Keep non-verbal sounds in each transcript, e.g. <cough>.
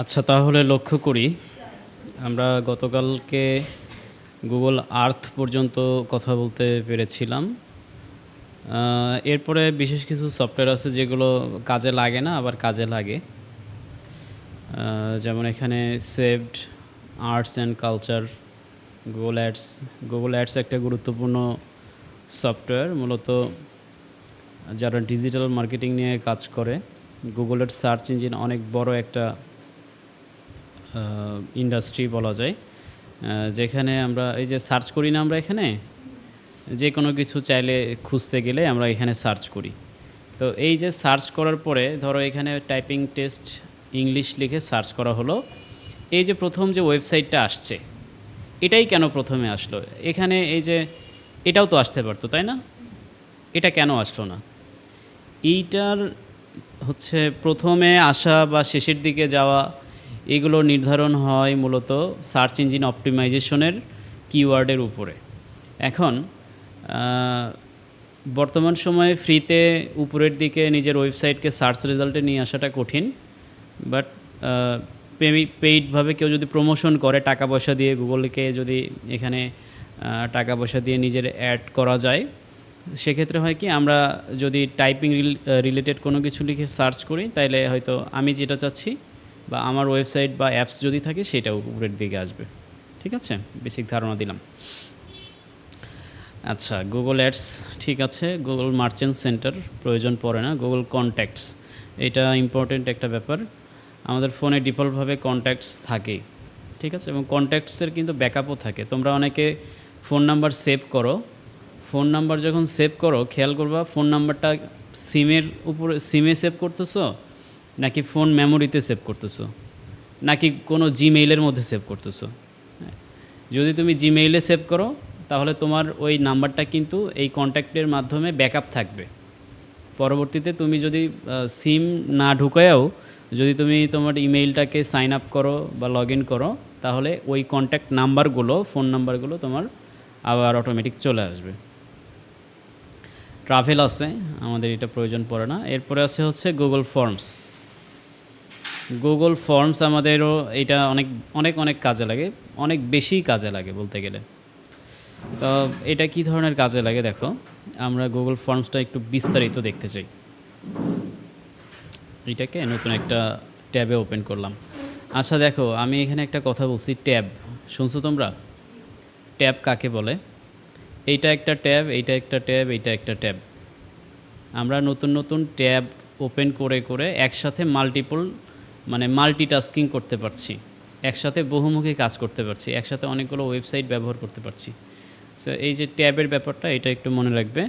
আচ্ছা তাহলে লক্ষ্য করি। আমরা গতকালকে গুগল আর্থ পর্যন্ত কথা বলতে পেরেছিলাম। এরপরে বিশেষ কিছু সফটওয়্যার আছে যেগুলো কাজে লাগে না, আবার কাজে লাগে। যেমন এখানে saved arts and culture Google ads Google ads একটা গুরুত্বপূর্ণ সফটওয়্যার। মূলত যারা ডিজিটাল মার্কেটিং নিয়ে কাজ করে গুগলের সার্চ ইঞ্জিন অনেক বড় একটা ইন্ডাস্ট্রি বলা যায়। যেখানে আমরা এই যে সার্চ করি না আমরা এখানে, যে কোনো কিছু চাইলে খুঁজতে গেলে আমরা এখানে সার্চ করি। তো এই যে সার্চ করার পরে ধরো এখানে টাইপিং টেস্ট ইংলিশ লিখে সার্চ করা হলো। এই যে প্রথম যে ওয়েবসাইটটা আসছে, এটাই কেন প্রথমে আসলো? এখানে এই যে, এটাও তো আসতে পারতো, তাই না? এটা কেন আসলো না? এইটার হচ্ছে প্রথমে আসা বা শেষের দিকে যাওয়া এগুলো নির্ধারণ হয় মূলত সার্চ ইঞ্জিন অপটিমাইজেশনের কিওয়ার্ডের উপরে। এখন বর্তমান সময়ে ফ্রিতে উপরের দিকে নিজের ওয়েবসাইটকে সার্চ রেজাল্টে নিয়ে আসাটা কঠিন, বাট পেইডভাবে কেউ যদি প্রমোশন করে টাকা পয়সা দিয়ে গুগলকে যদি এখানে টাকা পয়সা দিয়ে নিজের অ্যাড করা যায়, সেক্ষেত্রে হয় কি আমরা যদি টাইপিং রিলেটেড কোনো কিছু লিখে সার্চ করি, তাইলে হয়তো আমি যেটা চাচ্ছি বা আমার ওয়েবসাইট বা অ্যাপস যদি থাকে সেটা উপরের দিকে আসবে। ঠিক আছে? বেসিক ধারণা দিলাম। আচ্ছা গুগল অ্যাডস ঠিক আছে। গুগল মার্চেন্ট সেন্টার প্রয়োজন পড়ে না। গুগল কন্ট্যাক্টস এটা ইম্পর্টেন্ট একটা ব্যাপার। আমাদের ফোনে ডিফল্টভাবে কন্ট্যাক্টস থাকে। ঠিক আছে? এবং কন্ট্যাক্টসের কিন্তু ব্যাকআপও থাকে। তোমরা অনেকে ফোন নাম্বার সেভ করো। ফোন নাম্বার যখন সেভ করো, খেয়াল করবা ফোন নাম্বারটা সিমের উপরে সিমে সেভ করতেছো নাকি ফোন মেমোরিতে সেভ করতেছো? নাকি কোনো জিমেইলের মধ্যে সেভ করতেছো। যদি তুমি জিমেইলে সেভ করো, তাহলে তোমার ওই নাম্বারটা কিন্তু এই কন্ট্যাক্টের মাধ্যমে ব্যাকআপ থাকবে। পরবর্তীতে তুমি যদি সিম না ঢুকায়াও, যদি তুমি তোমার ইমেইলটাকে সাইন আপ করো বা লগ ইন করো, তাহলে ওই কন্ট্যাক্ট নাম্বারগুলো, ফোন নাম্বারগুলো তোমার আবার অটোমেটিক চলে আসবে। ট্রাভেল আছে, আমাদের এটা প্রয়োজন পড়ে না। এরপরে আছে হচ্ছে গুগল ফর্মস গুগল ফর্মস আমাদেরও এটা অনেক অনেক অনেক কাজে লাগে। অনেক বেশি কাজে লাগে বলতে গেলে। তো এটা কি ধরনের কাজে লাগে দেখো? আমরা গুগল ফর্মসটা একটু বিস্তারিত দেখতে চাই। এটাকে নতুন একটা ট্যাবে ওপেন করলাম। আচ্ছা দেখো, আমি এখানে একটা কথা বলছি, ট্যাব। শুনছো তোমরা? ট্যাব কাকে বলে? এইটা একটা ট্যাব, এইটা একটা ট্যাব, এইটা একটা ট্যাব। আমরা নতুন নতুন ট্যাব ওপেন করে করে একসাথে মাল্টিপল মানে মাল্টিটাস্কিং করতে পারছি। একসাথে বহুমুখী কাজ করতে পারছি। একসাথে অনেকগুলো ওয়েবসাইট ব্যবহার করতে পারছি। সো এই যে ট্যাবের ব্যাপারটা, এটা একটু মনে রাখবে।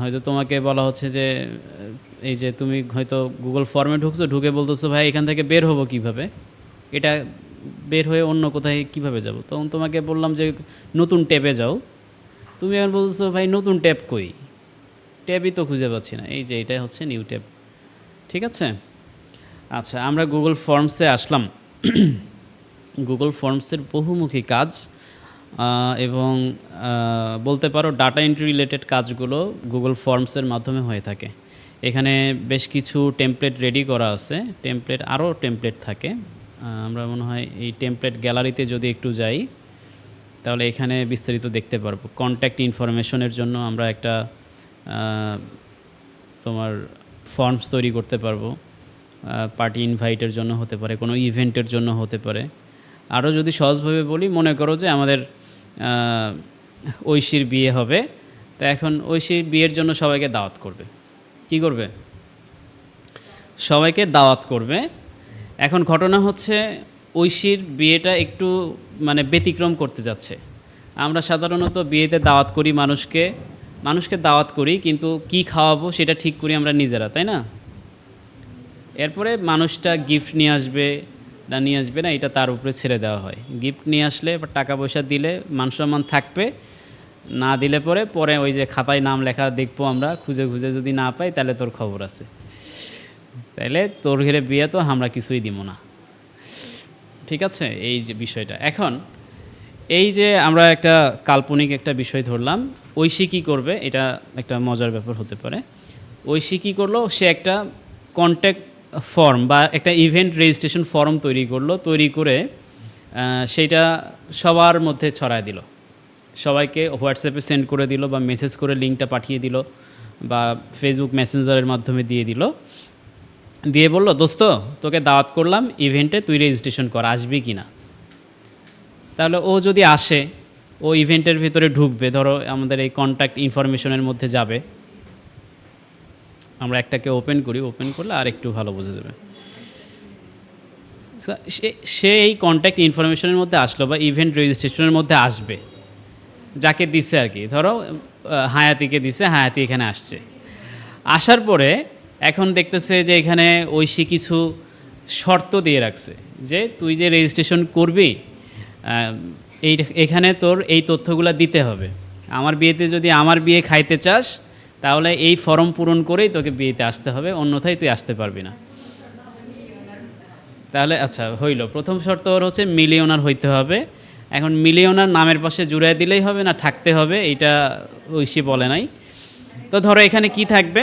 হয়তো তোমাকে বলা হচ্ছে যে এই যে তুমি হয়তো গুগল ফর্মে ঢুকছো, ঢুকে বলতেছো, ভাই, এখান থেকে বের হব কীভাবে? এটা বের হয়ে অন্য কোথায় কীভাবে যাব? তখন তোমাকে বললাম যে, নতুন ট্যাবে যাও। তুমি এখন বলছো ভাই, নতুন ট্যাব কই? ট্যাবই তো খুঁজে পাচ্ছি না। এই যে এটা হচ্ছে নিউ ট্যাব ঠিক আছে? আচ্ছা আমরা গুগল ফর্মসে আসলাম। গুগল ফর্মসের বহুমুখী কাজ এবং বলতে পারো ডাটা এন্ট্রি রিলেটেড কাজগুলো গুগল ফর্মসের মাধ্যমে হয়ে থাকে। এখানে বেশ কিছু টেমপ্লেট রেডি করা আছে। টেমপ্লেট আরও টেমপ্লেট থাকে। আমরা মনে হয় এই টেমপ্লেট গ্যালারিতে যদি একটু যাই, তাহলে এখানে বিস্তারিত দেখতে পারব। কন্ট্যাক্ট ইনফরমেশনের জন্য আমরা একটা তোমার ফর্মস তৈরি করতে পারব। পার্টি ইনভাইটের জন্য হতে পারে, কোনো ইভেন্টের জন্য হতে পারে। আরও যদি সহজভাবে বলি, মনে করো যে আমাদের ঐশীর বিয়ে হবে, তো এখন ঐশীর বিয়ের জন্য সবাইকে দাওয়াত করবে। কি করবে? সবাইকে দাওয়াত করবে। এখন ঘটনা হচ্ছে, ঐশীর বিয়েটা একটু মানে ব্যতিক্রম করতে যাচ্ছে। আমরা সাধারণত বিয়েতে দাওয়াত করি মানুষকে মানুষকে দাওয়াত করি, কিন্তু কি খাওয়াবো সেটা ঠিক করি আমরা নিজেরা, তাই না? এরপরে মানুষটা গিফট নিয়ে আসবে না নিয়ে আসবে না, এটা তার উপরে ছেড়ে দেওয়া হয়। গিফট নিয়ে আসলে বা টাকা পয়সা দিলে মান সম্মান থাকবে, না দিলে পরে পরে ওই যে খাতায় নাম লেখা দেখব আমরা, খুঁজে খুঁজে যদি না পাই তাহলে তোর খবর আছে। তাইলে তোর ঘিরে বিয়ে তো আমরা কিছুই দিব না। ঠিক আছে? এই যে বিষয়টা। এখন, এই যে আমরা একটা কাল্পনিক একটা বিষয় ধরলাম, ঐশী কী করবে? এটা একটা মজার ব্যাপার হতে পারে। ঐশী কী করল? সে একটা কন্ট্যাক্ট ফর্ম বা একটা ইভেন্ট রেজিস্ট্রেশন ফর্ম তৈরি করল, তৈরি করে সেইটা সবার মধ্যে ছড়ায় দিল। সবাইকে হোয়াটসঅ্যাপে সেন্ড করে দিল বা মেসেজ করে লিঙ্কটা পাঠিয়ে দিল বা ফেসবুক মেসেঞ্জারের মাধ্যমে দিয়ে দিল। দিয়ে বলল, দোস্ত, তোকে দাওয়াত করলাম ইভেন্টে তুই রেজিস্ট্রেশন কর, আসবি কি না? তাহলে ও যদি আসে, ও ইভেন্টের ভিতরে ঢুকবে, ধরো আমাদের এই কন্ট্যাক্ট ইনফরমেশনের মধ্যে যাবে। আমরা একটাকে ওপেন করি ওপেন করলে আর একটু ভালো বোঝা যাবে। সে- এই কন্ট্যাক্ট ইনফরমেশনের মধ্যে আসলো বা ইভেন্ট রেজিস্ট্রেশনের মধ্যে আসবে। যাকে দিছে আর কি, ধরো হায়াতিকে দিছে, হায়াতি এখানে আসছে। আসার পরে এখন দেখতেছে যে এখানে ঐশী কিছু শর্ত দিয়ে রাখছে যে তুই যে রেজিস্ট্রেশন করবি এই এখানে তোর এই তথ্যগুলো দিতে হবে। আমার বিয়েতে যদি আমার বিয়ে খাইতে চাস তাহলে এই ফর্ম পূরণ করেই তোকে বিয়েতে আসতে হবে, অন্যথায় তুই আসতে পারবি না। তাহলে আচ্ছা হইল। প্রথম শর্ত ওর হচ্ছে মিলিয়নার হইতে হবে। এখন মিলিয়নার নামের পাশে জুড়ে দিলেই হবে না, থাকতে হবে, এইটা ঐশী বলে নাই। তো ধরো এখানে কি থাকবে?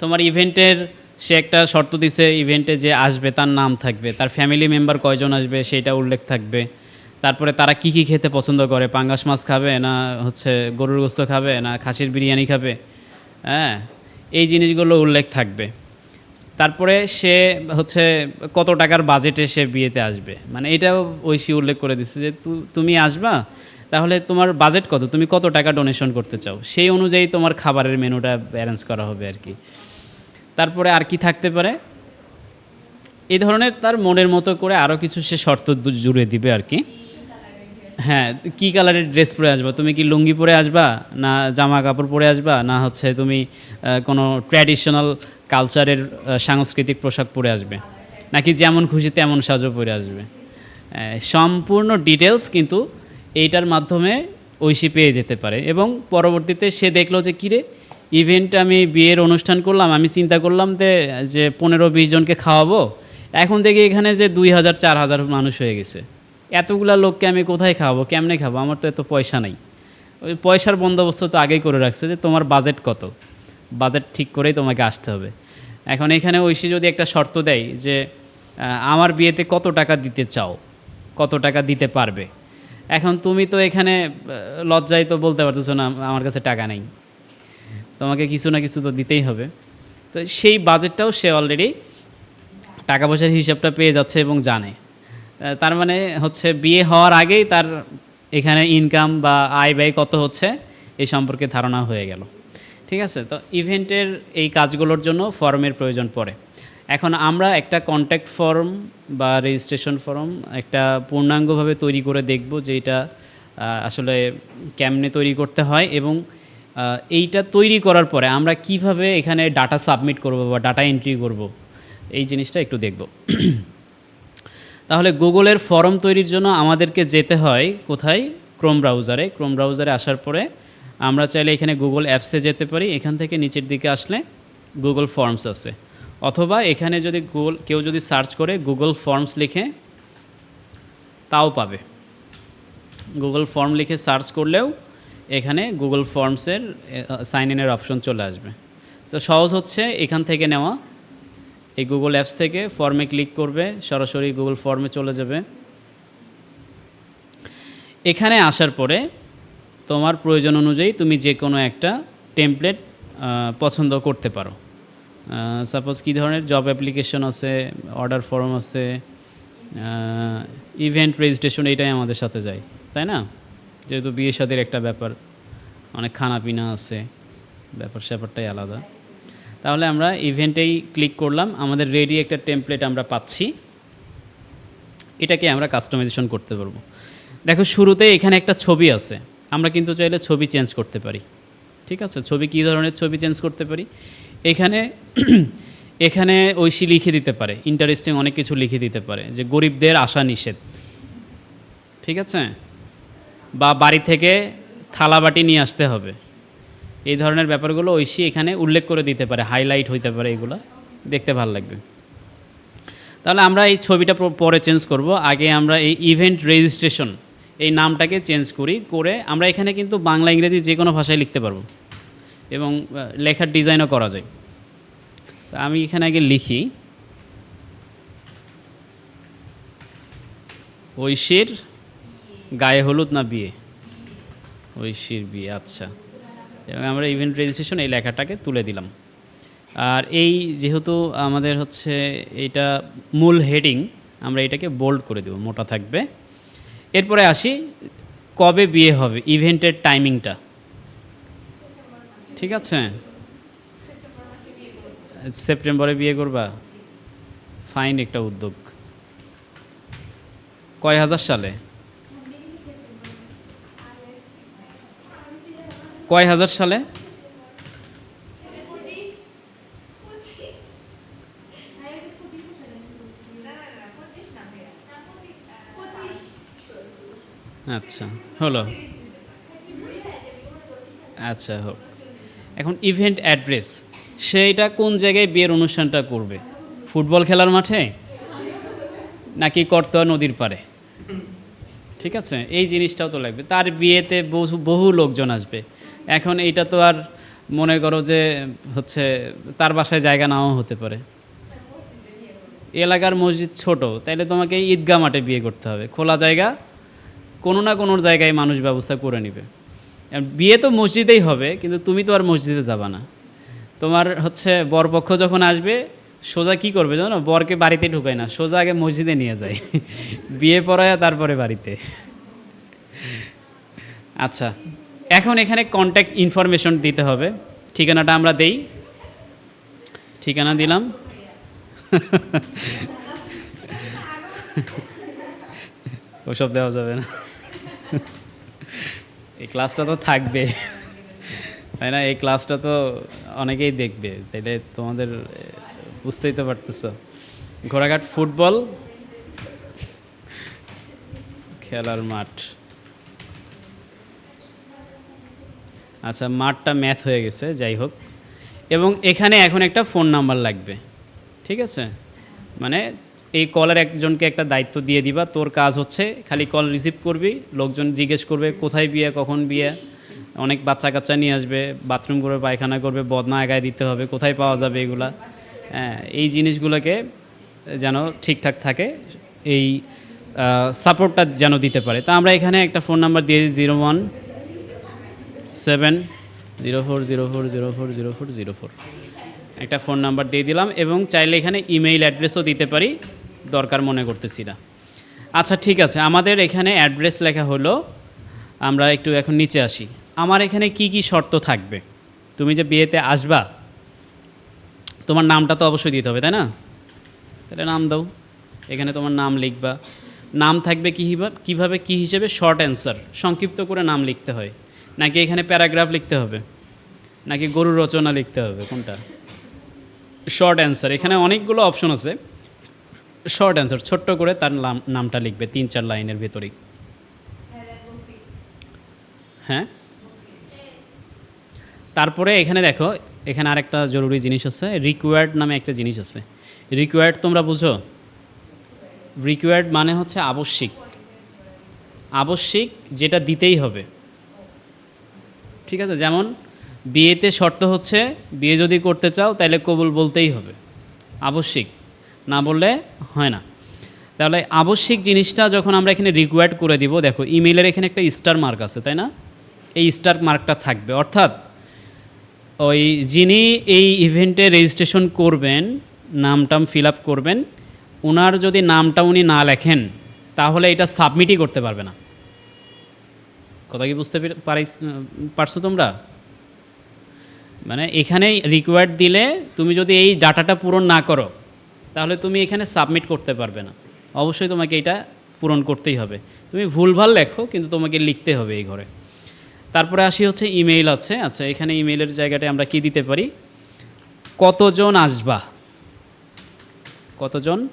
তোমার ইভেন্টের, সে একটা শর্ত দিছে, ইভেন্টে যে আসবে তার নাম থাকবে, তার ফ্যামিলি মেম্বার কয়জন আসবে সেটা উল্লেখ থাকবে। তারপরে তারা কি কি খেতে পছন্দ করে? পাঙ্গাস মাছ খাবে না হচ্ছে গরুর গোস্ত খাবে না খাসির বিরিয়ানি খাবে? হ্যাঁ এই জিনিসগুলো উল্লেখ থাকবে। তারপরে সে হচ্ছে কত টাকার বাজেটে সে বিয়েতে আসবে? মানে এটাও ঐশী উল্লেখ করে দিচ্ছে যে তুমি আসবা, তাহলে তোমার বাজেট কত? তুমি কত টাকা ডোনেশন করতে চাও? সেই অনুযায়ী তোমার খাবারের মেনুটা অ্যারেঞ্জ করা হবে আর কি। তারপরে আর কি থাকতে পারে? এই ধরনের তার মনের মতো করে আরও কিছু সে শর্ত জুড়ে দিবে আর কি। হ্যাঁ কী কালারের ড্রেস পরে আসবা? তুমি কি লুঙ্গি পরে আসবা? না জামা কাপড় পরে আসবা? না হচ্ছে তুমি কোনো ট্র্যাডিশনাল কালচারের সাংস্কৃতিক পোশাক পরে আসবে? নাকি যেমন খুশি তেমন সাজও পরে আসবে? সম্পূর্ণ ডিটেলস কিন্তু এইটার মাধ্যমে ঐশী পেয়ে যেতে পারে। এবং পরবর্তীতে সে দেখল যে কিরে ইভেন্ট আমি বিয়ের অনুষ্ঠান করলাম, আমি চিন্তা করলাম যে যে পনেরো বিশ জনকে খাওয়াবো। এখন দেখি এখানে যে দুই হাজার, চার হাজার মানুষ হয়ে গেছে। এতগুলা লোককে আমি কোথায় খাওয়াবো? কেমনে খাব? আমার তো এত পয়সা নাই। ওই পয়সার বন্দোবস্ত তো আগেই করে রাখছে যে তোমার বাজেট কত? বাজেট ঠিক করেই তোমাকে আসতে হবে। এখন এখানে ঐশী যদি একটা শর্ত দেয় যে আমার বিয়েতে কত টাকা দিতে চাও? কত টাকা দিতে পারবে? এখন তুমি তো এখানে লজ্জায় তো বলতে পারতেছো না, আমার কাছে টাকা নেই। তোমাকে কিছু না কিছু তো দিতেই হবে। তো সেই বাজেটটাও সে অলরেডি টাকা পয়সার হিসাবটা পেয়ে যাচ্ছে এবং জানে। তার মানে হচ্ছে বিয়ে হওয়ার আগেই তার এখানে ইনকাম বা আয় ব্যয় কত হচ্ছে এই সম্পর্কে ধারণা হয়ে গেল। ঠিক আছে? তো ইভেন্টের এই কাজগুলোর জন্য ফর্মের প্রয়োজন পড়ে। এখন আমরা একটা কন্ট্যাক্ট ফর্ম বা রেজিস্ট্রেশন ফর্ম একটা পূর্ণাঙ্গভাবে তৈরি করে দেখব যে এটা আসলে কেমনে তৈরি করতে হয় এবং এইটা তৈরি করার পরে আমরা কীভাবে এখানে ডাটা সাবমিট করব বা ডাটা এন্ট্রি করব, এই জিনিসটা একটু দেখব। তাহলে গুগলের ফর্ম তৈরির জন্য আমাদেরকে যেতে হয় কোথায়? ক্রোম ব্রাউজারে। ক্রোম ব্রাউজারে আসার পরে আমরা চাইলে এখানে গুগল অ্যাপসে যেতে পারি। এখান থেকে নিচের দিকে আসলে গুগল ফর্মস আছে। অথবা এখানে যদি গুগল, কেউ যদি সার্চ করে গুগল ফর্মস লিখে তাও পাবে। গুগল ফর্ম লিখে সার্চ করলেও এখানে গুগল ফর্মসের সাইন ইনের অপশন চলে আসবে। তো সহজ হচ্ছে এখান থেকে নেওয়া। এই গুগল অ্যাপস থেকে ফর্মে ক্লিক করবে, সরাসরি গুগল ফর্মে চলে যাবে। এখানে আসার পরে তোমার প্রয়োজন অনুযায়ী তুমি যে কোনো একটা টেমপ্লেট পছন্দ করতে পারো। সাপোজ কী ধরনের? জব অ্যাপ্লিকেশন আছে অর্ডার ফর্ম আছে ইভেন্ট রেজিস্ট্রেশন এটাই আমাদের সাথে যায়, তাই না? যেহেতু বিয়ে শাদির একটা ব্যাপার, অনেক খানা পিনা আছে ব্যাপার স্যাপারটাই আলাদা। তাহলে আমরা ইভেন্টেই ক্লিক করলাম। আমাদের রেডি একটা টেমপ্লেট আমরা পাচ্ছি। এটাকে আমরা কাস্টমাইজেশন করতে পারব দেখো, শুরুতে এখানে একটা ছবি আছে। আমরা কিন্তু চাইলে ছবি চেঞ্জ করতে পারি। ঠিক আছে? ছবি কী ধরনের ছবি চেঞ্জ করতে পারি? এখানে <clears throat> এখানে ঐশী লিখে দিতে পারে। ইন্টারেস্টিং অনেক কিছু লিখে দিতে পারে। যে গরিবদের আশা নিষেধ। ঠিক আছে? বা বাড়ি থেকে থালাবাটি নিয়ে আসতে হবে। এই ধরনের ব্যাপারগুলো ঐশী এখানে উল্লেখ করে দিতে পারে হাইলাইট হইতে পারে এগুলো। দেখতে ভালো লাগবে। তাহলে আমরা এই ছবিটা পরে চেঞ্জ করব। আগে আমরা এই ইভেন্ট রেজিস্ট্রেশন এই নামটাকে চেঞ্জ করি, করে আমরা এখানে কিন্তু বাংলা, ইংরেজি যে কোনো ভাষায় লিখতে পারব। এবং লেখার ডিজাইনও করা যায়। তা আমি এখানে আগে লিখি। ঐশীর গায়ে হলুদ না বিয়ে? ঐশীর বিয়ে আচ্ছা। এবং আমরা ইভেন্ট রেজিস্ট্রেশন এই লেখাটাকে তুলে দিলাম। আর এই যেহেতু আমাদের হচ্ছে এটা মূল হেডিং আমরা এটাকে বোল্ড করে দেব, মোটা থাকবে। এরপরে আসি, কবে বিয়ে হবে ইভেন্টের টাইমিংটা ঠিক আছে? সেপ্টেম্বরে বিয়ে করবা? ফাইন একটা উদ্যোগ। কয় হাজার সালে? কয় হাজার সালে? আচ্ছা হলো। আচ্ছা হোক। এখন ইভেন্ট অ্যাড্রেস সেইটা কোন জায়গায় বিয়ের অনুষ্ঠানটা করবে? ফুটবল খেলার মাঠে? নাকি করতোয়া নদীর পাড়ে? ঠিক আছে, এই জিনিসটাও তো লাগবে। তার বিয়েতে বহু বহু লোকজন আসবে। এখন এইটা তো আর মনে করো যে হচ্ছে তার বাসায় জায়গা নাও হতে পারে। এলাকার মসজিদ ছোট, তাইলে তোমাকে ঈদগাহ মাঠে বিয়ে করতে হবে। খোলা জায়গা, কোনো না কোনো জায়গায় মানুষ ব্যবস্থা করে নেবে। বিয়ে তো মসজিদেই হবে, কিন্তু তুমি তো আর মসজিদে যাবা না। তোমার হচ্ছে বরপক্ষ যখন আসবে, সোজা কি করবে জানো? বরকে বাড়িতে ঢুকায় না, সোজা আগে মসজিদে নিয়ে যায়। বিয়ে পড়ায় তারপরে বাড়িতে। আচ্ছা। এখন এখানে কন্ট্যাক্ট ইনফরমেশন দিতে হবে। ঠিকানাটা আমরা দেই। ঠিকানা দিলাম। ওসব দেওয়া যাবে না। এই ক্লাসটা তো থাকবে। তাই না? এই ক্লাসটা তো অনেকেই দেখবে। তাইলে তোমাদের, বুঝতেই তো পারতেছ। ঘোড়াঘাট ফুটবল, খেলার মাঠ। আচ্ছা মাঠটা ম্যাথ হয়ে গেছে, যাই হোক। এবং এখানে এখন একটা ফোন নাম্বার লাগবে, ঠিক আছে? মানে এই কলের একজনকে একটা দায়িত্ব দিয়ে দিবা, তোর কাজ হচ্ছে খালি কল রিসিভ করবি, লোকজন জিজ্ঞেস করবে, কোথায় বিয়ে, কখন বিয়ে? অনেক বাচ্চা কাচ্চা নিয়ে আসবে বাথরুম করবে, পায়খানা করবে, বদনা আগায় দিতে হবে, কোথায় পাওয়া যাবে এগুলা? হ্যাঁ এই জিনিসগুলোকে যেন ঠিকঠাক থাকে, এই সাপোর্টটা যেন দিতে পারে। তা আমরা এখানে একটা ফোন নাম্বার দিয়ে দিই zero one seven zero four zero four zero four zero four zero four. একটা ফোন নাম্বার দিয়ে দিলাম এবং চাইলে এখানে ইমেইল অ্যাড্রেসও দিতে পারি, দরকার মনে করতেছি না। আচ্ছা ঠিক আছে, আমাদের এখানে অ্যাড্রেস লেখা হলো, আমরা একটু এখন নিচে আসি। আমার এখানে কি কি শর্ত থাকবে? তুমি যে বিয়েতে আসবা, তোমার নামটা তো অবশ্যই দিতে হবে, তাই না? তাহলে নাম দাও, এখানে তোমার নাম লিখবা। নাম থাকবে কী কীভাবে কী হিসেবে? শর্ট অ্যান্সার, সংক্ষিপ্ত করে নাম লিখতে হয়। নাকি এখানে প্যারাগ্রাফ লিখতে হবে? নাকি গরু রচনা লিখতে হবে? কোনটা? শর্ট অ্যান্সার এখানে অনেকগুলো অপশন আছে। শর্ট অ্যান্সার ছোট্ট করে তার নাম- নামটা লিখবে তিন চার লাইনের ভেতরেই। হ্যাঁ? তারপরে এখানে দেখো, এখানে আরেকটা জরুরি জিনিস আছে। রিকোয়ার্ড নামে একটা জিনিস আছে। রিকোয়ার্ড তোমরা বুঝো? রিকোয়ার্ড মানে হচ্ছে আবশ্যিক। আবশ্যিক যেটা দিতেই হবে। ঠিক আছে? যেমন বিয়েতে শর্ত হচ্ছে, বিয়ে যদি করতে চাও তাহলে কবুল বলতেই হবে। আবশ্যিক। না বললে হয় না। তাহলে আবশ্যিক জিনিসটা যখন আমরা এখানে রিকোয়ার্ড করে দিব, দেখো ইমেলের এখানে একটা স্টার মার্ক আছে, তাই না? এই স্টার মার্কটা থাকবে। অর্থাৎ ওই যিনি এই ইভেন্টে রেজিস্ট্রেশন করবেন, নামটাম ফিল আপ করবেন ওনার যদি নামটা উনি না লেখেন, তাহলে এটা সাবমিটই করতে পারবে না। কথা কি বুঝতে পেরে- পারছ তোমরা? মানে এখানে রিকোয়ার্ড দিলে তুমি যদি এই ডাটাটা পূরণ না করো, তাহলে তুমি এখানে সাবমিট করতে পারবে না। অবশ্যই তোমাকে এটা পূরণ করতেই হবে। তুমি ভুলভাল লেখো, কিন্তু তোমাকে লিখতে হবে এই ঘরে। তারপরে আসি হচ্ছে ইমেইল আছে। আচ্ছা এখানে ইমেইলের জায়গাটায় আমরা কি দিতে পারি? কতজন আসবা? কতজন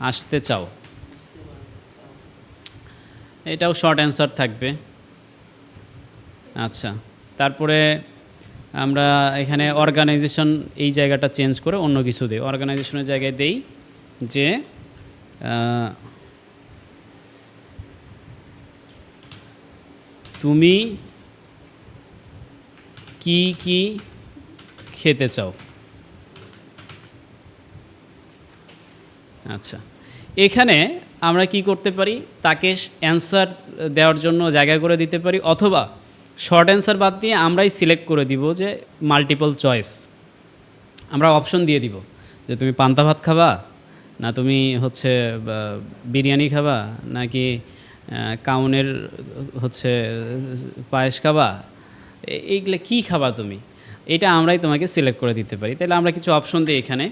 আসতে চাও? এটাও শর্ট অ্যান্সার থাকবে। আচ্ছা। তারপরে আমরা এখানে অর্গানাইজেশন এই জায়গাটা চেঞ্জ করে অন্য কিছু দিই। অর্গানাইজেশনের জায়গায় দেই যে তুমি কি কি খেতে চাও? আচ্ছা। এখানে আমরা কি করতে পারি? তাকে অ্যান্সার দেওয়ার জন্য জায়গা করে দিতে পারি অথবা শর্ট অ্যান্সার বাদ দিয়ে আমরাই সিলেক্ট করে দিব যে মাল্টিপল চয়েস। আমরা অপশন দিয়ে দিব যে তুমি পান্তা ভাত খাবা, না তুমি হচ্ছে বিরিয়ানি খাবা, নাকি কাউনের হচ্ছে, পায়েস খাবা এইগুলো কী খাবা তুমি? এটা আমরাই তোমাকে সিলেক্ট করে দিতে পারি। তাহলে আমরা কিছু অপশন দিই এখানে।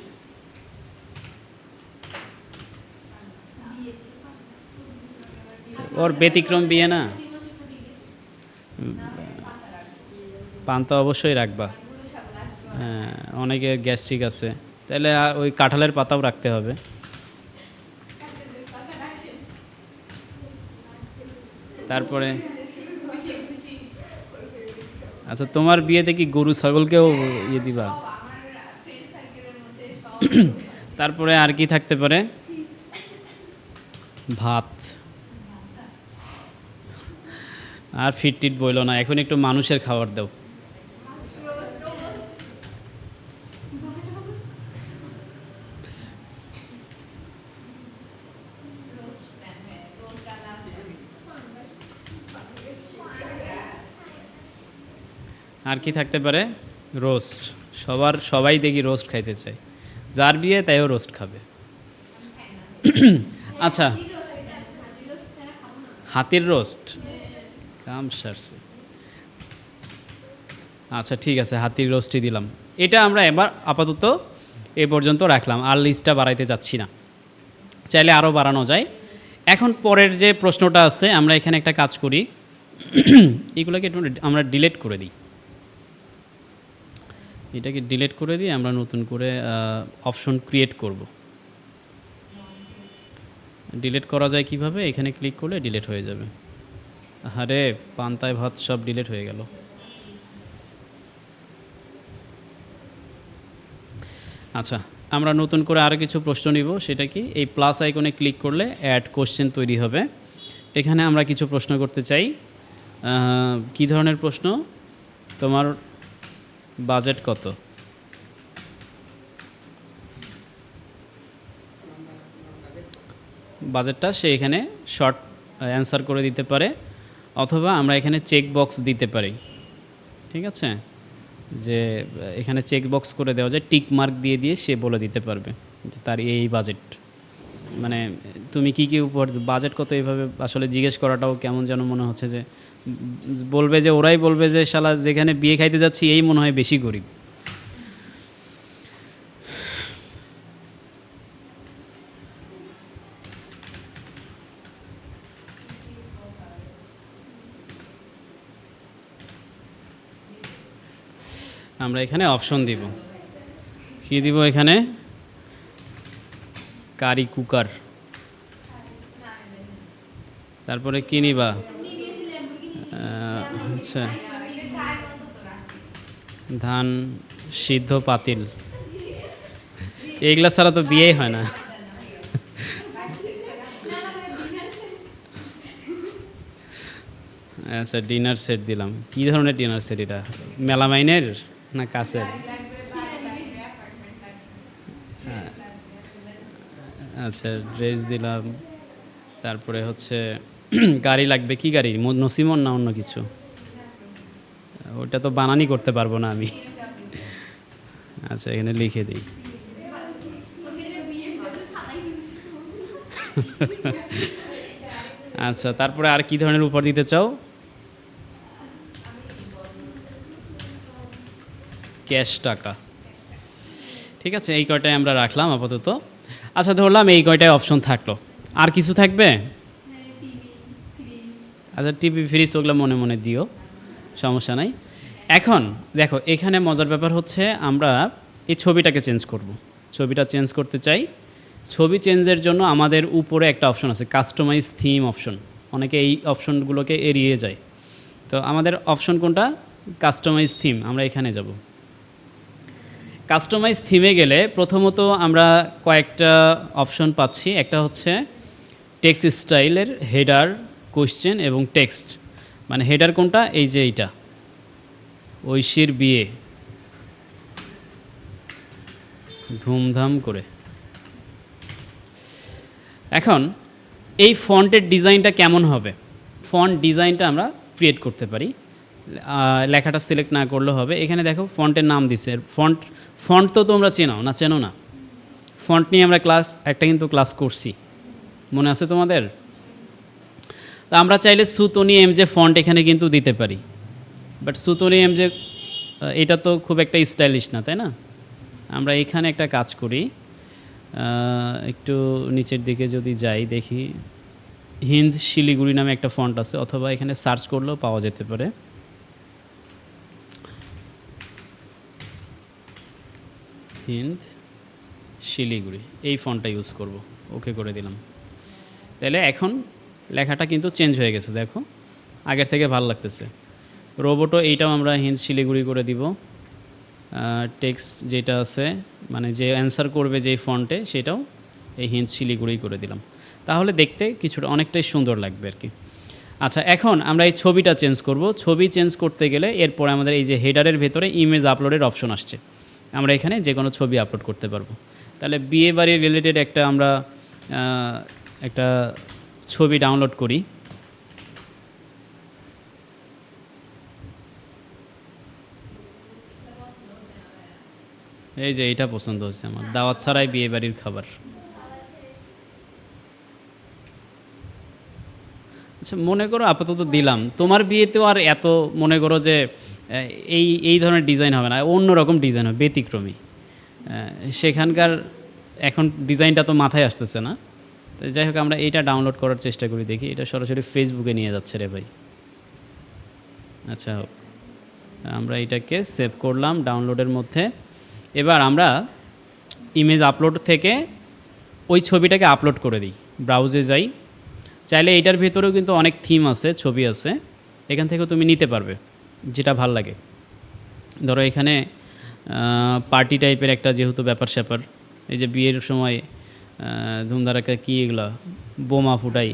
ওর ব্যতিক্রম বিয়ে না? পান্তা অবশ্যই রাখবা। হ্যাঁ অনেকে গ্যাস্ট্রিক আছে। তাহলে ওই কাঁঠালের পাতাও রাখতে হবে। তারপরে? আচ্ছা তোমার বিয়েতে কি গরু, ছাগলকেও ইয়ে দিবা? তারপরে আর কি থাকতে পারে? ভাত। আর ফিট টিট বইলো না, এখন একটু মানুষের খাবার দাও। আর কি থাকতে পারে? রোস্ট। সবার সবাই দেখি রোস্ট খাইতে চায়। যার বিয়ে তাইও রোস্ট খাবে। <coughs> আচ্ছা। হাতির রোস্ট কাম সারছে। আচ্ছা ঠিক আছে হাতির রোস্টই দিলাম। এটা আমরা এবার আপাতত এ পর্যন্ত রাখলাম। আর লিস্টটা বাড়াইতে যাচ্ছি না। চাইলে আরও বাড়ানো যায়। এখন পরের যে প্রশ্নটা আছে আমরা এখানে একটা কাজ করি। <coughs> এগুলোকে একটু আমরা ডিলেট করে দিই। এটাকে ডিলেট করে দিয়ে আমরা নতুন করে অপশন ক্রিয়েট করব। ডিলেট করা যায় কীভাবে? এখানে ক্লিক করলে ডিলেট হয়ে যাবে। আরে পান্তায় ভাত সব ডিলেট হয়ে গেল। আচ্ছা আমরা নতুন করে আরও কিছু প্রশ্ন নিব। সেটা কি? এই প্লাস আইকনে ক্লিক করলে অ্যাড কোশ্চেন তৈরি হবে। এখানে আমরা কিছু প্রশ্ন করতে চাই। কি ধরনের প্রশ্ন? তোমার বাজেট কত? বাজেটটা সে এখানে শর্ট অ্যান্সার করে দিতে পারে, অথবা আমরা এখানে চেক বক্স দিতে পারি। ঠিক আছে? যে এখানে চেক বক্স করে দেওয়া যায়, টিক মার্ক দিয়ে দিয়ে সে বলে দিতে পারবে যে তার এই বাজেট। মানে তুমি কি কি উপর বাজেট কত এইভাবে আসলে জিজ্ঞেস করাটাও কেমন যেন মনে হচ্ছে যে, বলবে যে, ওরাই বলবে যে, শালা, যেখানে বিয়ে খাইতে যাচ্ছি, এই মনে হয় বেশি গরিব। আমরা এখানে অপশন দিব। কি দিব এখানে? Curry cooker. তারপরে কি নিবা আচ্ছা। ধান সিদ্ধ পাতিল। এইগুলা ছাড়া তো বিয়েই হয় না। আচ্ছা ডিনার সেট দিলাম। কি ধরনের ডিনার সেট এটা? মেলামাইনের না কাছের? আচ্ছা ড্রেস দিলাম, তারপরে হচ্ছে <clears throat> গাড়ি লাগবে কি গাড়ি? নসিমন না অন্য কিছু? ওটা তো বানানি করতে পারব না আমি। আচ্ছা এখানে লিখে দিই। <laughs> আচ্ছা তারপরে আর কি ধরনের উপর দিতে চাও? ক্যাশ টাকা। ঠিক আছে, এই কয়টাই আমরা রাখলাম আপাতত। আচ্ছা ধরলাম এই কয়টায় অপশন থাকল। আর কিছু থাকবে? আচ্ছা টিভি ফ্রিজ ওগুলো মনে মনে দিও, সমস্যা নাই। এখন দেখো, এখানে মজার ব্যাপার হচ্ছে আমরা এই ছবিটাকে চেঞ্জ করব। ছবিটা চেঞ্জ করতে চাই। ছবি চেঞ্জের জন্য আমাদের উপরে একটা অপশন আছে কাস্টমাইজ থিম অপশন অনেকে এই অপশনগুলোকে এড়িয়ে যায়। তো আমাদের অপশন কোনটা? কাস্টমাইজ থিম আমরা এখানে যাব। কাস্টমাইজ থিমে গেলে প্রথমত আমরা কয়েকটা অপশন পাচ্ছি। একটা হচ্ছে টেক্সট স্টাইলের হেডার কোশ্চেন এবং টেক্সট মানে হেডার কোনটা? এই যে এইটা। ঐশীর বিয়ে। ধুমধাম করে। এখন এই ফন্টের ডিজাইনটা কেমন হবে? ফন্ট ডিজাইনটা আমরা ক্রিয়েট করতে পারি। লেখাটা সিলেক্ট না করলে হবে। এখানে দেখো ফন্টের নাম দিছে। ফন্ট ফন্ট তো তোমরা চেনো না চেনো না। ফন্ট নিয়ে আমরা ক্লাস, একটা কিন্তু ক্লাস করছি। মনে আছে তোমাদের? তা আমরা চাইলে সুতনি এম যে ফন্ট এখানে কিন্তু দিতে পারি। বাট সুতনি এম যে এটা তো খুব একটা স্টাইলিশ না, তাই না? আমরা এখানে একটা কাজ করি। একটু নিচের দিকে যদি যাই, দেখি। হিন্দ শিলিগুড়ি নামে একটা ফন্ট আছে, অথবা এখানে সার্চ করলেও পাওয়া যেতে পারে। হিন্দ, শিলিগুড়ি, এই ফন্টটা ইউজ করব। ওকে করে দিলাম। তাহলে এখন লেখাটা কিন্তু চেঞ্জ হয়ে গেছে, দেখো। আগের থেকে ভালো লাগতেছে। রোবটও এইটাও আমরা হিন্দ, শিলিগুড়ি করে দিব। টেক্সট যেটা আছে মানে যে অ্যান্সার করবে যেই ফন্টে, সেটাও এই হিন্দ, শিলিগুড়ি করে দিলাম। তাহলে দেখতে কিছুটা অনেকটাই সুন্দর লাগবে আর কি। আচ্ছা এখন আমরা এই ছবিটা চেঞ্জ করব। ছবি চেঞ্জ করতে গেলে এরপর আমাদের এই যে হেডারের ভেতরে ইমেজ আপলোডের অপশন আসছে। আমরা এখানে যে কোনো ছবি আপলোড করতে পারব। তাহলে বিয়ে বাড়ির রিলেটেড একটা আমরা একটা ছবি ডাউনলোড করি। এই যে এটা পছন্দ হচ্ছে আমার। দাওয়াত ছাড়াই বিয়ে বাড়ির খাবার। আচ্ছা মনে করো আপাতত দিলাম। তোমার বিয়েতেও আর এত মনে করো যে এই এই ধরনের ডিজাইন হবে না অন্য রকম ডিজাইন হবে, ব্যতিক্রমী। সেখানকার এখন ডিজাইনটা তো মাথায় আসতেছে না। তো যাই হোক, আমরা এইটা ডাউনলোড করার চেষ্টা করি, দেখি এটা সরাসরি ফেসবুকে নিয়ে যাচ্ছে রে ভাই। আচ্ছা হোক আমরা এটাকে সেভ করলাম ডাউনলোডের মধ্যে। এবার আমরা ইমেজ আপলোড থেকে ওই ছবিটাকে আপলোড করে দিই ব্রাউজে যাই। চাইলে এটার ভিতরেও কিন্তু অনেক থিম আছে, ছবি আছে, এখান থেকেও তুমি নিতে পারবে। যেটা ভালো লাগে। ধরো এখানে পার্টি টাইপের একটা যেহেতু ব্যাপার স্যাপার, এই যে বিয়ের সময় ধুমধারাকা কী এগুলো, বোমা ফুটাই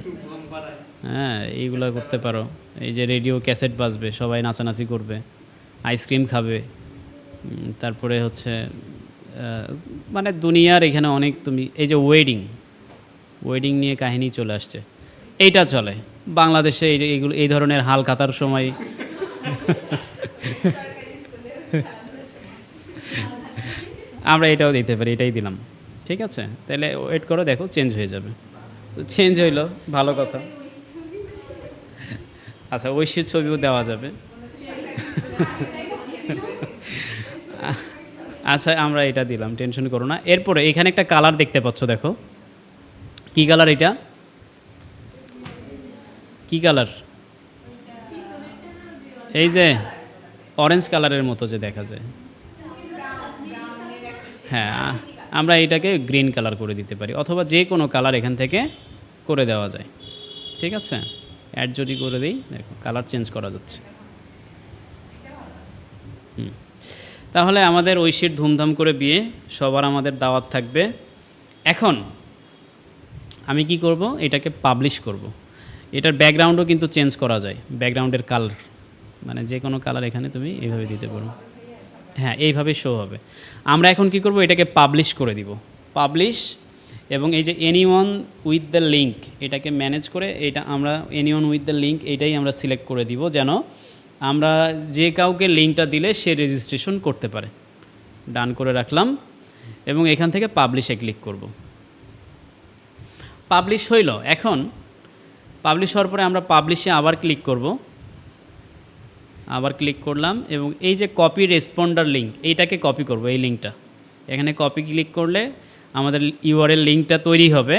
হ্যাঁ এইগুলো করতে পারো। এই যে রেডিও ক্যাসেট বাজবে, সবাই নাচানাচি করবে আইসক্রিম খাবে তারপরে হচ্ছে মানে দুনিয়ার এখানে অনেক তুমি, এই যে ওয়েডিং ওয়েডিং নিয়ে কাহিনী চলে আসছে। এইটা চলে। বাংলাদেশে এই, এইগুলো, এই ধরনের হাল খাতার সময় আমরা এটাও দিতে পারি, এটাই দিলাম। ঠিক আছে? তাহলে ওয়েট করো, দেখো চেঞ্জ হয়ে যাবে। চেঞ্জ হইল, ভালো কথা। আচ্ছা ঐশীর ছবিও দেওয়া যাবে। আচ্ছা আমরা এটা দিলাম টেনশন করো না। এরপরে এখানে একটা কালার দেখতে পাচ্ছ, দেখো। কি কালার এটা? কি কালার এই যে অরেঞ্জ কালারের মতো যে দেখা যায়। হ্যাঁ আমরা এটাকে গ্রিন কালার করে দিতে পারি, অথবা যে কোনো কালার এখান থেকে করে দেওয়া যায়। ঠিক আছে? অ্যাড যদি করে দিই, দেখো কালার চেঞ্জ করা যাচ্ছে। হুম। তাহলে আমাদের ঐশীর ধুমধাম করে বিয়ে, সবার আমাদের দাওয়াত থাকবে। এখন আমি কি করব? এটাকে পাবলিশ করব। এটার ব্যাকগ্রাউন্ডও কিন্তু চেঞ্জ করা যায় ব্যাকগ্রাউন্ডের কালার মানে যে কোনো কালার এখানে তুমি এইভাবে দিতে পারো। হ্যাঁ এইভাবে শো হবে। আমরা এখন কি করব? এটাকে পাবলিশ করে দিব। পাবলিশ এবং এই যে anyone with the link এটাকে ম্যানেজ করে এটা আমরা anyone with the link এইটাই আমরা সিলেক্ট করে দিব যেন আমরা যে কাউকে লিঙ্কটা দিলে সে রেজিস্ট্রেশন করতে পারে। ডান করে রাখলাম এবং এখান থেকে পাবলিশে ক্লিক করব। পাবলিশ হইল। এখন পাবলিশ হওয়ার পরে আমরা পাবলিশে আবার ক্লিক করব। আবার ক্লিক করলাম এবং এই যে কপি রেসপন্ডার লিঙ্ক এইটাকে কপি করব, এই লিঙ্কটা এখানে কপি ক্লিক করলে আমাদের ইউআরএল লিঙ্কটা তৈরি হবে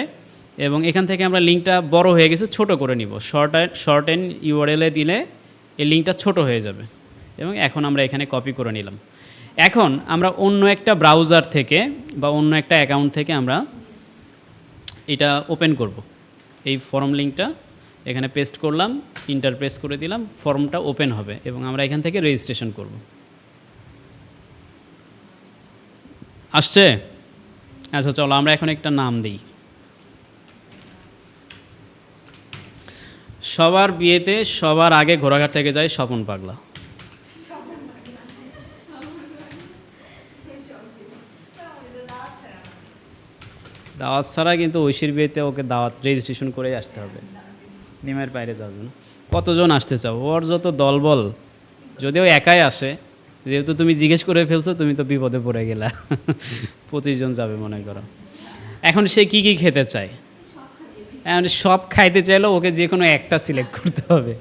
এবং এখান থেকে আমরা লিঙ্কটা বড় হয়ে গেছে, ছোট করে নিব। শর্ট শর্ট এন্ড ইউআরএলে দিলে এই লিঙ্কটা ছোট হয়ে যাবে এবং এখন আমরা এখানে কপি করে নিলাম। এখন আমরা অন্য একটা ব্রাউজার থেকে বা অন্য একটা অ্যাকাউন্ট থেকে আমরা এটা ওপেন করব। এই ফর্ম লিঙ্কটা এখানে পেস্ট করলাম। ইন্টার প্রেস করে দিলাম ফর্মটা ওপেন হবে এবং আমরা এখান থেকে রেজিস্ট্রেশন করব। আসছে? আচ্ছা চলো আমরা এখন একটা নাম দিই। সবার বিয়েতে সবার আগে ঘোড়াঘাট থেকে যায় স্বপন পাগলা। দাওয়াত ছাড়া কিন্তু ঐশীর বিয়েতে ওকে দাওয়াত রেজিস্ট্রেশন করে আসতে হবে। নিমের বাইরে যাবে না কতজন আসতে চাও? ওর যত দলবল যদিও একাই আসে যেহেতু তুমি জিজ্ঞেস করে ফেলছো তুমি তো বিপদে পড়ে গেলা। <laughs> পঁচিশ জন যাবে মনে করো। এখন সে কি কি খেতে চায়? এখন সব খাইতে চাইলেও ওকে যে কোনো একটা সিলেক্ট করতে হবে।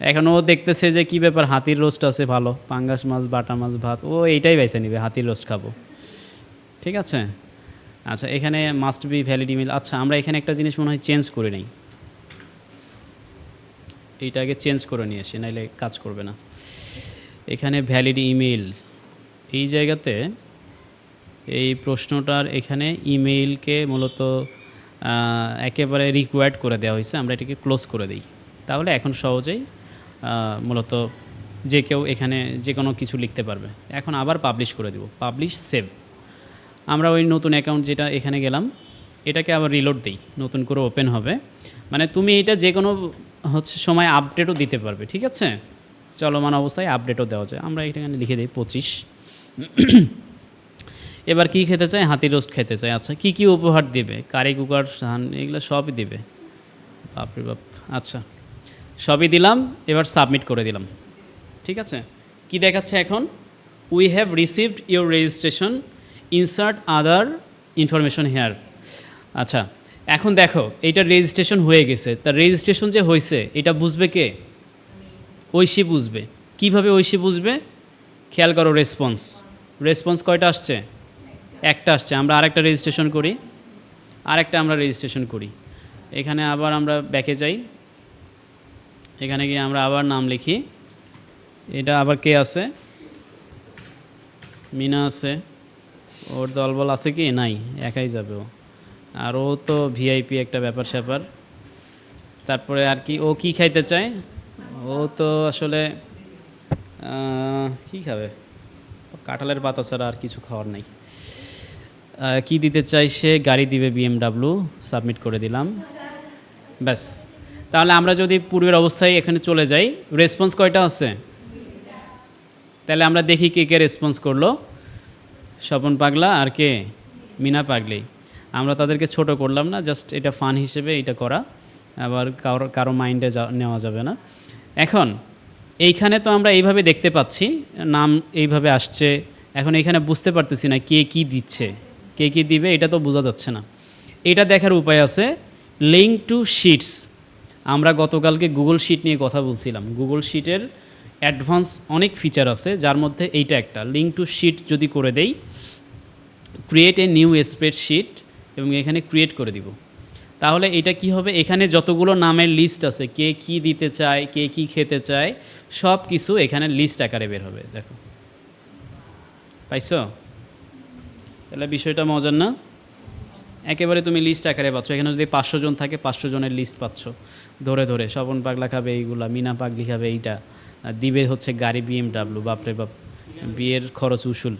এখন ও দেখতেছে যে কি ব্যাপার হাতির রোস্ট আছে ভালো পাঙ্গাস মাছ বাটা মাছ ভাত ও এইটাই বেছে নিবে হাতির রোস্ট খাব। ঠিক আছে? আচ্ছা এখানে মাস্ট বি ভ্যালিড ইমেল আচ্ছা আমরা এখানে একটা জিনিস মনে হয় চেঞ্জ করে নেই। এইটা আগে চেঞ্জ করে নিয়ে আসি, নাইলে কাজ করবে না। এখানে ভ্যালিড ইমেইল এই জায়গাতে এই প্রশ্নটার এখানে ইমেইলকে মূলত একেবারে রিকোয়ার্ড করে দেওয়া হয়েছে, আমরা এটাকে ক্লোজ করে দিই। তাহলে এখন সহজেই মূলত যে কেউ এখানে যে কোনো কিছু লিখতে পারবে। এখন আবার পাবলিশ করে দেব। পাবলিশ সেভ আমরা ওই নতুন অ্যাকাউন্ট যেটা এখানে গেলাম এটাকে আবার রিলোড দিই, নতুন করে ওপেন হবে। মানে তুমি এটা যে কোনো হচ্ছে সময় আপডেটও দিতে পারবে, ঠিক আছে? চলমান অবস্থায় আপডেটও দেওয়া যায়। আমরা এখানে লিখে দিই পঁচিশ। এবার কি খেতে চাই হাতি রোস্ট খেতে চাই আচ্ছা কি কি উপহার দিবে? কারি, কুকার সান এগুলো সবই দিবে। বাপরে বাপ। আচ্ছা সবই দিলাম, এবার সাবমিট করে দিলাম। ঠিক আছে? কি দেখাচ্ছে এখন? We have received your registration insert other information here আচ্ছা এখন দেখো, এইটা রেজিস্ট্রেশন হয়ে গেছে। তার রেজিস্ট্রেশন যে হয়েছে এটা বুঝবে কে? ঐশী বুঝবে। কীভাবে ঐশী বুঝবে? খেয়াল করো রেসপন্স রেসপন্স কয়টা আসছে? একটা আসছে। আমরা আরেকটা রেজিস্ট্রেশন করি। আরেকটা আমরা রেজিস্ট্রেশন করি। এখানে আবার আমরা ব্যাকে যাই। এখানে গিয়ে আমরা আবার নাম লিখি। এটা আবার কে আছে? মিনা আছে। ওর দলবল আছে কি? নাই, একাই যাবে ও। আর ও তো ভিআইপি একটা ব্যাপার স্যাপার। তারপরে আর কি, ও কি খাইতে চায়? ও তো আসলে কি খাবে? কাঁঠালের পাতা ছাড়া আর কিছু খাওয়ার নাই। কি দিতে চাই সে গাড়ি দিবে বিএমডাব্লিউ সাবমিট করে দিলাম। ব্যাস। তাহলে আমরা যদি পূর্বের অবস্থায় এখানে চলে যাই রেসপন্স কয়টা আছে? তাহলে আমরা দেখি কে কে রেসপন্স করল। স্বপন পাগলা আর কে? মিনা পাগলি। আমরা তাদেরকে ছোট করলাম না জাস্ট এটা ফান হিসেবে এটা করা, আবার কারও কারও মাইন্ডে নেওয়া যাবে না। এখন, এইখানে তো আমরা এইভাবে দেখতে পাচ্ছি, নাম এইভাবে আসছে, এখন এখানে বুঝতে পারতেছি না কে কি দিচ্ছে, কে কি দিবে, এটা তো বোঝা যাচ্ছে না। এটা দেখার উপায় আছে লিঙ্ক টু শিটস আমরা গতকালকে গুগল শিট নিয়ে কথা বলছিলাম। গুগল শিটের অ্যাডভান্স অনেক ফিচার আছে, যার মধ্যে এইটা একটা। লিঙ্ক টু শিট যদি করে দেই ক্রিয়েট এ নিউ স্প্রেডশিট এবং এখানে ক্রিয়েট করে দিব। তাহলে এটা কি হবে? এখানে যতগুলো নামের লিস্ট আছে, কে কি দিতে চায়, কে কি খেতে চায় সব কিছু এখানে লিস্ট আকারে বের হবে, দেখো। পাইছো? তাহলে বিষয়টা মজার না? একেবারে তুমি লিস্ট আকারে পাচ্ছ। এখানে যদি পাঁচশো জন থাকে, পাঁচশো জনের লিস্ট পাচ্ছ। ধরে ধরে, স্বপন পাগলা খাবে এইগুলা, মিনা পাগলি খাবে এইটা দিবে হচ্ছে গাড়ি বিএমডাব্লিউ বাপরে বাপ, বিয়ের খরচ উসুল।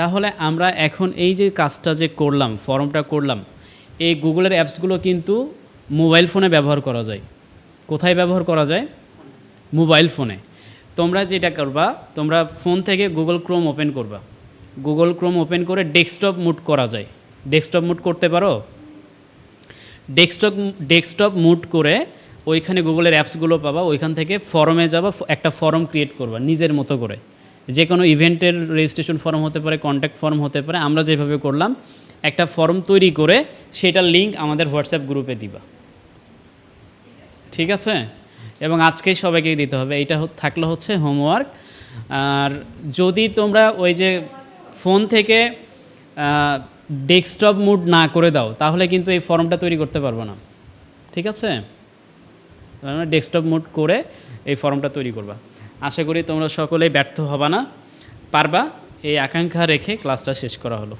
তাহলে আমরা এখন এই যে কাজটা যে করলাম, ফর্মটা করলাম, এই গুগলের অ্যাপসগুলো কিন্তু মোবাইল ফোনে ব্যবহার করা যায়। কোথায় ব্যবহার করা যায়? মোবাইল ফোনে। তোমরা যেটা করবা, তোমরা ফোন থেকে গুগল ক্রোম ওপেন করবা। গুগল ক্রোম ওপেন করে ডেস্কটপ মুড করা যায়। ডেস্কটপ মুড করতে পারো? ডেস্কটপ ডেস্কটপ মুড করে ওইখানে গুগলের অ্যাপসগুলো পাবা, ওইখান থেকে ফর্মে যাবা, একটা ফর্ম ক্রিয়েট করবা, নিজের মতো করে। যে কোনো ইভেন্টের রেজিস্ট্রেশন ফর্ম হতে পারে কন্ট্যাক্ট ফর্ম হতে পারে, আমরা যেভাবে করলাম, একটা ফর্ম তৈরি করে সেটার লিঙ্ক আমাদের হোয়াটসঅ্যাপ গ্রুপে দিবা। ঠিক আছে? এবং আজকেই সবাইকে দিতে হবে। এটা থাকল হচ্ছে হোমওয়ার্ক আর যদি তোমরা ওই যে ফোন থেকে ডেস্কটপ মুড না করে দাও, তাহলে কিন্তু এই ফর্মটা তৈরি করতে পারব না। ঠিক আছে? ডেস্কটপ মুড করে এই ফর্মটা তৈরি করবা। আশা করি তোমরা সকলেই ব্যর্থ হবা না। পারবা? এই আকাঙ্ক্ষা রেখে ক্লাসটা শেষ করা হলো।